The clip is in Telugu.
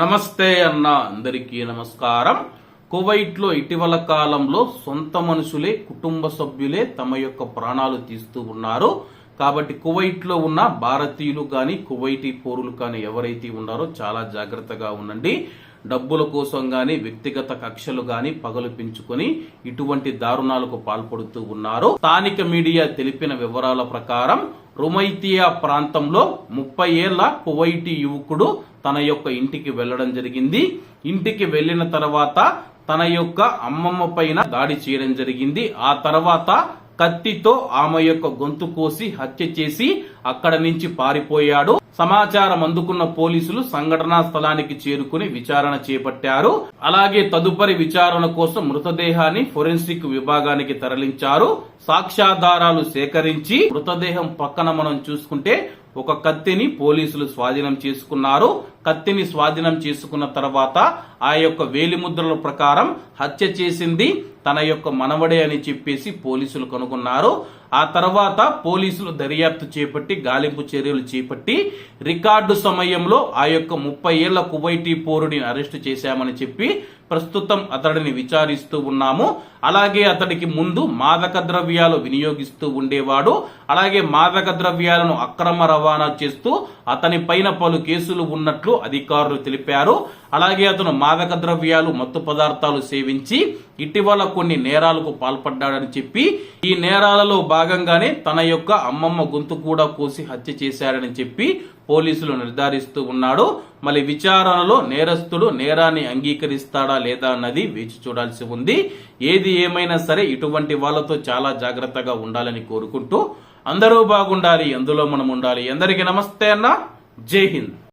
నమస్తే అన్న అందరికీ నమస్కారం. కువైట్లో ఇటీవల కాలంలో సొంత మనుషులే కుటుంబ సభ్యులే తమ యొక్క ప్రాణాలు తీస్తూ ఉన్నారు. కాబట్టి కువైట్లో ఉన్న భారతీయులు కానీ కువైటీ పౌరులు కానీ ఎవరైతే ఉన్నారో చాలా జాగ్రత్తగా ఉండండి. డబ్బుల కోసం గాని వ్యక్తిగత కక్షలు గాని పగలు పెంచుకొని ఇటువంటి దారుణాలకు పాల్పడుతూ ఉన్నారు. స్థానిక మీడియా తెలిపిన వివరాల ప్రకారం రుమైతియా ప్రాంతంలో ముప్పై ఏళ్ళ కువైటీ యువకుడు తన యొక్క ఇంటికి వెళ్ళడం జరిగింది. ఇంటికి వెళ్ళిన తర్వాత తన యొక్క అమ్మమ్మ పైన దాడి చేయడం జరిగింది. ఆ తర్వాత కత్తితో ఆమె యొక్క గొంతు కోసి హత్య చేసి అక్కడ నుంచి పారిపోయాడు. సమాచారం అందుకున్న పోలీసులు సంఘటనా స్థలానికి చేరుకుని విచారణ చేపట్టారు. అలాగే తదుపరి విచారణ కోసం మృతదేహాన్ని ఫోరెన్సిక్ విభాగానికి తరలించారు. సాక్ష్యాధారాలు సేకరించి మృతదేహం పక్కన మనం చూసుకుంటే ఒక కత్తిని పోలీసులు స్వాధీనం చేసుకున్నారు. కత్తిని స్వాధీనం చేసుకున్న తర్వాత ఆ యొక్క వేలిముద్రల ప్రకారం హత్య చేసింది. తన యొక్క మనవడే అని చెప్పేసి పోలీసులు కనుగొన్నారు. ఆ తర్వాత పోలీసులు దర్యాప్తు చేపట్టి గాలింపు చర్యలు చేపట్టి రికార్డు సమయంలో ఆ యొక్క ముప్పై ఏళ్ళ కువైటీ పోరుని అరెస్టు చేశామని చెప్పి ప్రస్తుతం అతడిని విచారిస్తూ ఉన్నాము. అలాగే అతడికి ముందు మాదక ద్రవ్యాలు వినియోగిస్తూ ఉండేవాడు. అలాగే మాదక ద్రవ్యాలను అక్రమ రవాణా చేస్తూ అతని పైన పలు కేసులు ఉన్నట్లు అధికారులు తెలిపారు. అలాగే అతను మాదక ద్రవ్యాలు మత్తు పదార్థాలు సేవించి ఇటీవల కొన్ని నేరాలకు పాల్పడ్డాడని చెప్పి ఈ నేరాలలో భాగంగానే తన యొక్క అమ్మమ్మ గొంతు కూడా కోసి హత్య చేశాడని చెప్పి పోలీసులు నిర్ధారిస్తూ ఉన్నాడు. మళ్ళీ విచారణలో నేరస్తుడు నేరాన్ని అంగీకరిస్తాడా లేదా అన్నది వేచి చూడాల్సి ఉంది. ఏది ఏమైనా సరే ఇటువంటి వాళ్ళతో చాలా జాగ్రత్తగా ఉండాలని కోరుకుంటూ అందరూ బాగుండాలి అందులో మనం ఉండాలి. అందరికీ నమస్తే అన్న. జై హింద్.